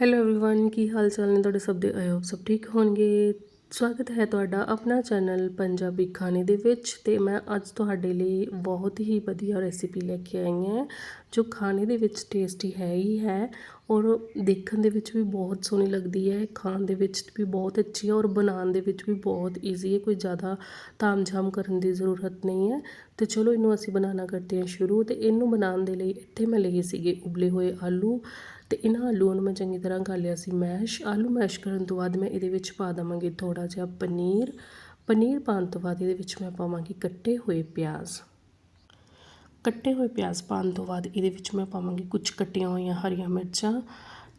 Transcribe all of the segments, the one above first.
Hello everyone ਕੀ ਹਾਲ ਚਾਲ ਨੇ ਤੁਹਾਡੇ ਸਭ ਦੇ ਆਈ ਹੋਪ ਸਭ ਠੀਕ ਹੋਣਗੇ ਸਵਾਗਤ ਹੈ ਤੁਹਾਡਾ ਆਪਣਾ ਚੈਨਲ ਪੰਜਾਬੀ ਖਾਣੇ ਦੇ ਵਿੱਚ ਤੇ ਮੈਂ ਅੱਜ ਤੁਹਾਡੇ ਲਈ ਬਹੁਤ ਹੀ ਵਧੀਆ ਰੈਸਿਪੀ ਲੈ ਕੇ ਆਈ ਹਾਂ ਜੋ ਖਾਣੇ ਦੇ ਵਿੱਚ ਟੇਸਟੀ ਹੈ ਹੀ ਹੈ ਔਰ ਦੇਖਣ ਦੇ ਵਿੱਚ ਵੀ ਬਹੁਤ ਸੋਹਣੀ ਲੱਗਦੀ ਹੈ ਖਾਣ ਦੇ ਵਿੱਚ ਵੀ ਬਹੁਤ ਅੱਛੀ ਹੈ ਔਰ ਬਣਾਉਣ ਦੇ ਵਿੱਚ ਵੀ ਬਹੁਤ ਈਜ਼ੀ ਹੈ ਕੋਈ ਜ਼ਿਆਦਾ ਤਾਮਝਾਮ ਕਰਨ ਦੀ ਜ਼ਰੂਰਤ ਨਹੀਂ ਹੈ ਤੇ ਚਲੋ ਇਹਨੂੰ ਅਸੀਂ ਬਣਾਉਣਾ ਕਰਦੇ ਹਾਂ ਸ਼ੁਰੂ ਤੇ ਇਹਨੂੰ ਬਣਾਉਣ ਦੇ ਲਈ ਇੱਥੇ ਮੈਂ ਲਏ ਸੀਗੇ ਉਬਲੇ ਹੋਏ ਆਲੂ ਤੇ ਇਹਨਾਂ ਆਲੂਆਂ ਨੂੰ ਮੈਂ ਚੰਗੀ ਤਰ੍ਹਾਂ ਕਰ ਲਿਆ ਸੀ ਮੈਸ਼। ਆਲੂ ਮੈਸ਼ ਕਰਨ ਤੋਂ ਬਾਅਦ ਮੈਂ ਇਹਦੇ ਵਿੱਚ ਪਾ ਦਵਾਂਗੀ ਥੋੜਾ ਜਿਹਾ ਪਨੀਰ। ਪਨੀਰ ਪਾਉਣ ਤੋਂ ਬਾਅਦ ਇਹਦੇ ਵਿੱਚ ਮੈਂ ਪਾਵਾਂਗੀ ਕੱਟੇ ਹੋਏ ਪਿਆਜ਼। ਕੱਟੇ ਹੋਏ ਪਿਆਜ਼ ਪਾਉਣ ਤੋਂ ਬਾਅਦ ਇਹਦੇ ਵਿੱਚ ਮੈਂ ਪਾਵਾਂਗੀ ਕੁਝ ਕੱਟੀਆਂ ਹੋਈਆਂ ਹਰੀਆਂ ਮਿਰਚਾਂ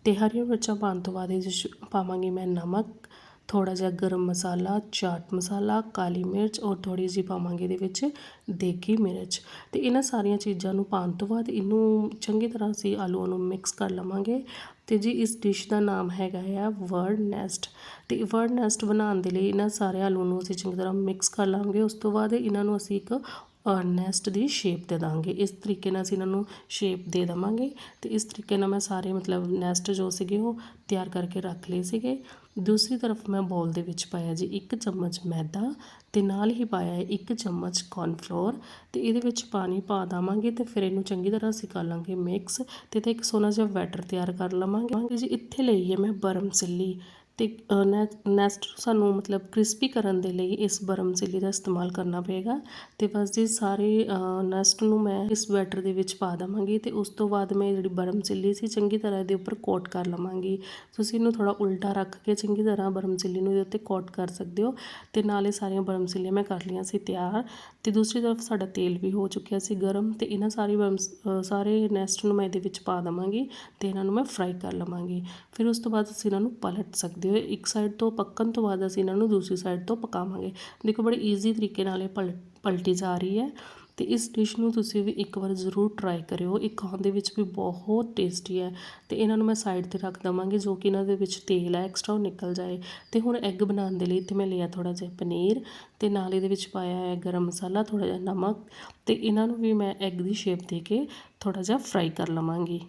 ਤੇ ਹਰੀਆਂ ਮਿਰਚਾਂ ਪਾਉਣ ਤੋਂ ਬਾਅਦ ਇਹਦੇ ਵਿੱਚ ਪਾਵਾਂਗੀ ਮੈਂ ਨਮਕ। ਥੋੜ੍ਹਾ ਜਿਹਾ ਗਰਮ ਮਸਾਲਾ, ਚਾਟ ਮਸਾਲਾ, ਕਾਲੀ ਮਿਰਚ ਔਰ ਥੋੜ੍ਹੀ ਜਿਹੀ ਪਾਵਾਂਗੇ ਇਹਦੇ ਵਿੱਚ ਦੇਗੀ ਮਿਰਚ। ਅਤੇ ਇਹਨਾਂ ਸਾਰੀਆਂ ਚੀਜ਼ਾਂ ਨੂੰ ਪਾਉਣ ਤੋਂ ਬਾਅਦ ਇਹਨੂੰ ਚੰਗੀ ਤਰ੍ਹਾਂ ਅਸੀਂ ਆਲੂਆਂ ਨੂੰ ਮਿਕਸ ਕਰ ਲਵਾਂਗੇ। ਤੇ ਜੀ ਇਸ ਡਿਸ਼ ਦਾ ਨਾਮ ਹੈਗਾ ਆ ਵਰਡ ਨੈਸਟ ਤੇ ਵਰਡ ਨੈਸਟ ਬਣਾਉਣ ਦੇ ਲਈ ਇਹਨਾਂ ਸਾਰੇ ਆਲੂ ਨੂੰ ਅਸੀਂ ਚੰਗੀ ਤਰ੍ਹਾਂ ਮਿਕਸ ਕਰ ਲਾਂਗੇ। ਉਸ ਤੋਂ ਬਾਅਦ ਇਹਨਾਂ ਨੂੰ ਅਸੀਂ ਇੱਕ ਨੈਸਟ ਦੀ ਸ਼ੇਪ ਦੇ ਦਾਂਗੇ। ਇਸ ਤਰੀਕੇ ਨਾਲ ਅਸੀਂ ਇਹਨਾਂ ਨੂੰ ਸ਼ੇਪ ਦੇ ਦਵਾਂਗੇ ਤੇ ਇਸ ਤਰੀਕੇ ਨਾਲ ਮੈਂ ਸਾਰੇ ਮਤਲਬ ਨੈਸਟ ਜੋ ਸੀਗੇ ਉਹ ਤਿਆਰ ਕਰਕੇ ਰੱਖ ਲਏ ਸੀਗੇ। ਦੂਸਰੀ ਤਰਫ ਮੈਂ ਬੋਲ ਦੇ ਵਿੱਚ ਪਾਇਆ ਜੀ ਇੱਕ ਚਮਚ ਮੈਦਾ ਤੇ ਨਾਲ ਹੀ ਪਾਇਆ ਹੈ ਇੱਕ ਚਮਚ ਕੌਰਨਫਲੋਰ ਤੇ ਇਹਦੇ ਵਿੱਚ ਪਾਣੀ ਪਾ ਦਵਾਂਗੇ ਤੇ ਫਿਰ ਇਹਨੂੰ ਚੰਗੀ ਤਰ੍ਹਾਂ ਸਿਕਾ ਲਾਂਗੇ ਮਿਕਸ ਤੇ ਤੇ ਇੱਕ ਸੋਨਾ ਜਿਹਾ ਬੈਟਰ ਤਿਆਰ ਕਰ ਲਵਾਂਗੇ। ਜੀ ਇੱਥੇ ਲਈ ਹੈ ਮੈਂ ਬਰਮ ਸਿੱਲੀ। ਤੇ ਨੈਸਟ ਸਾਨੂੰ ਮਤਲਬ ਕ੍ਰਿਸਪੀ ਕਰਨ ਦੇ ਲਈ ਇਸ ਬਰਮ ਸਿਲੀ ਦਾ ਇਸਤੇਮਾਲ ਕਰਨਾ ਪਏਗਾ। ਅਤੇ ਬਸ ਜੀ ਸਾਰੇ ਨੈਸਟ ਨੂੰ ਮੈਂ ਇਸ ਬੈਟਰ ਦੇ ਵਿੱਚ ਪਾ ਦਵਾਂਗੀ ਅਤੇ ਉਸ ਤੋਂ ਬਾਅਦ ਮੈਂ ਜਿਹੜੀ ਬਰਮ ਸਿਲੀ ਸੀ ਚੰਗੀ ਤਰ੍ਹਾਂ ਇਹਦੇ ਉੱਪਰ ਕੋਟ ਕਰ ਲਵਾਂਗੀ। ਤੁਸੀਂ ਇਹਨੂੰ ਥੋੜ੍ਹਾ ਉਲਟਾ ਰੱਖ ਕੇ ਚੰਗੀ ਤਰ੍ਹਾਂ ਬਰਮ ਸਿਲੀ ਨੂੰ ਇਹਦੇ ਉੱਤੇ ਕੋਟ ਕਰ ਸਕਦੇ ਹੋ ਅਤੇ ਨਾਲ ਇਹ ਸਾਰੀਆਂ ਬਰਮ ਸਿਲੀਆਂ ਮੈਂ ਕਰ ਲਈਆਂ ਸੀ ਤਿਆਰ। ਅਤੇ ਦੂਸਰੀ ਤਰਫ ਸਾਡਾ ਤੇਲ ਵੀ ਹੋ ਚੁੱਕਿਆ ਸੀ ਗਰਮ ਅਤੇ ਇਹਨਾਂ ਸਾਰੀ ਬਰਮ ਸਾਰੇ ਨੈਸਟ ਨੂੰ ਮੈਂ ਇਹਦੇ ਵਿੱਚ ਪਾ ਦਵਾਂਗੀ ਅਤੇ ਇਹਨਾਂ ਨੂੰ ਮੈਂ ਫਰਾਈ ਕਰ ਲਵਾਂਗੀ। ਫਿਰ ਉਸ ਤੋਂ ਬਾਅਦ ਤੁਸੀਂ ਇਹਨਾਂ ਨੂੰ ਪਲਟ ਸਕਦੇ ਹੋ। ਇੱਕ ਸਾਈਡ ਤੋਂ ਪੱਕਣ ਤੋਂ ਬਾਅਦ ਅਸੀਂ ਇਹਨਾਂ ਨੂੰ ਦੂਸਰੀ ਸਾਈਡ ਤੋਂ ਪਕਾਵਾਂਗੇ। ਦੇਖੋ ਬੜੇ ਈਜ਼ੀ ਤਰੀਕੇ ਨਾਲ ਇਹ ਪਲ, ਪਲਟੀ ਜਾ ਰਹੀ ਹੈ ਅਤੇ ਇਸ ਡਿਸ਼ ਨੂੰ ਤੁਸੀਂ ਵੀ ਇੱਕ ਵਾਰ ਜ਼ਰੂਰ ਟਰਾਈ ਕਰਿਓ। ਇਹ ਖਾਣ ਦੇ ਵਿੱਚ ਵੀ ਬਹੁਤ ਟੇਸਟੀ ਹੈ ਅਤੇ ਇਹਨਾਂ ਨੂੰ ਮੈਂ ਸਾਈਡ ਤੇ ਰੱਖ ਦਵਾਂਗੀ ਜੋ ਕਿ ਇਹਨਾਂ ਦੇ ਵਿੱਚ ਤੇਲ ਹੈ ਐਕਸਟਰਾ ਉਹ ਨਿਕਲ ਜਾਏ। ਅਤੇ ਹੁਣ ਐਗ ਬਣਾਉਣ ਦੇ ਲਈ ਇੱਥੇ ਮੈਂ ਲਿਆ ਥੋੜ੍ਹਾ ਜਿਹਾ ਪਨੀਰ ਅਤੇ ਨਾਲ ਇਹਦੇ ਵਿੱਚ ਪਾਇਆ ਹੈ ਗਰਮ ਮਸਾਲਾ, ਥੋੜ੍ਹਾ ਜਿਹਾ ਨਮਕ ਅਤੇ ਇਹਨਾਂ ਨੂੰ ਵੀ ਮੈਂ ਐਗ ਦੀ ਸ਼ੇਪ ਦੇ ਕੇ ਥੋੜ੍ਹਾ ਜਿਹਾ ਫਰਾਈ ਕਰ ਲਵਾਂਗੀ।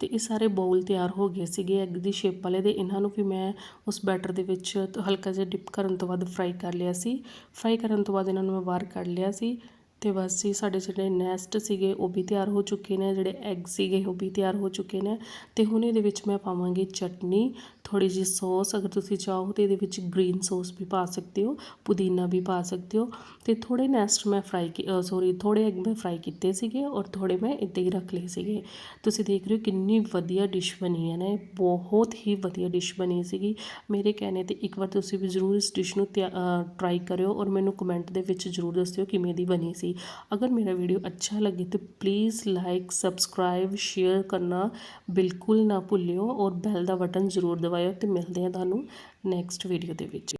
ਤੇ ਇਹ ਸਾਰੇ ਬਾਉਲ ਤਿਆਰ ਹੋ ਗਏ ਸੀਗੇ ਐਗ ਦੀ ਸ਼ੇਪ ਵਾਲੇ ਦੇ ਇਹਨਾਂ ਨੂੰ ਵੀ ਮੈਂ ਉਸ ਬੈਟਰ ਦੇ ਵਿੱਚ ਹਲਕਾ ਜਿਹਾ ਡਿਪ ਕਰਨ ਤੋਂ ਬਾਅਦ ਫਰਾਈ ਕਰ ਲਿਆ ਸੀ। ਫਰਾਈ ਕਰਨ ਤੋਂ ਬਾਅਦ ਇਹਨਾਂ ਨੂੰ ਮੈਂ ਬਾਹਰ ਕੱਢ ਲਿਆ ਸੀ ਤੇ ਬਸ ਜੀ ਸਾਡੇ ਜਿਹੜੇ ਨੈਸਟ ਸੀਗੇ ਉਹ ਵੀ ਤਿਆਰ ਹੋ ਚੁੱਕੇ ਨੇ, ਜਿਹੜੇ ਐਗ ਸੀਗੇ ਉਹ ਵੀ ਤਿਆਰ ਹੋ ਚੁੱਕੇ ਨੇ ਤੇ ਹੁਣ ਇਹਦੇ ਵਿੱਚ ਮੈਂ ਪਾਵਾਂਗੀ ਚਟਨੀ ਥੋੜੀ ਜੀ ਸੌਸ ਅਗਰ ਤੁਸੀਂ ਚਾਹੋ ਤੇ ਇਹਦੇ ਵਿੱਚ ਗ੍ਰੀਨ ਸੌਸ ਵੀ ਪਾ ਸਕਦੇ ਹੋ, ਪੁਦੀਨਾ ਵੀ ਪਾ ਸਕਦੇ ਹੋ ਤੇ ਥੋੜੇ ਨੈਸਟ ਮੈਂ ਫਰਾਈ ਸੌਰੀ ਥੋੜੇ ਐਗ ਮੈਂ ਫਰਾਈ ਕੀਤੇ ਸੀਗੇ ਔਰ ਥੋੜੇ ਮੈਂ ਇੱਦਾਂ ਹੀ ਰੱਖ ਲਏ ਸੀਗੇ। ਤੁਸੀਂ ਦੇਖ ਰਹੇ ਹੋ ਕਿੰਨੀ ਵਧੀਆ ਡਿਸ਼ ਬਣੀ ਹੈ ਨਾ ਬਹੁਤ ਹੀ ਵਧੀਆ ਡਿਸ਼ ਬਣੀ ਸੀਗੀ। ਮੇਰੇ ਕਹਿਣੇ ਤੇ ਇੱਕ ਵਾਰ ਤੁਸੀਂ ਵੀ ਜ਼ਰੂਰ ਇਸ ਡਿਸ਼ ਨੂੰ ਟਰਾਈ ਕਰਿਓ ਔਰ ਮੈਨੂੰ ਕਮੈਂਟ ਦੇ ਵਿੱਚ ਜ਼ਰੂਰ ਦੱਸਿਓ ਕਿਵੇਂ ਦੀ ਬਣੀ ਸੀ। ਅਗਰ ਮੇਰਾ ਵੀਡੀਓ ਅੱਛਾ ਲੱਗੇ ਤਾਂ ਪਲੀਜ਼ ਲਾਈਕ ਸਬਸਕ੍ਰਾਈਬ ਸ਼ੇਅਰ ਕਰਨਾ ਬਿਲਕੁਲ ਨਾ ਭੁੱਲਿਓ ਔਰ ਬੈਲ ਦਾ ਬਟਨ ਜ਼ਰੂਰ ਦਬਾਇਓ ਤੇ ਮਿਲਦੇ ਹਾਂ ਤੁਹਾਨੂੰ ਨੈਕਸਟ ਵੀਡੀਓ ਦੇ ਵਿੱਚ।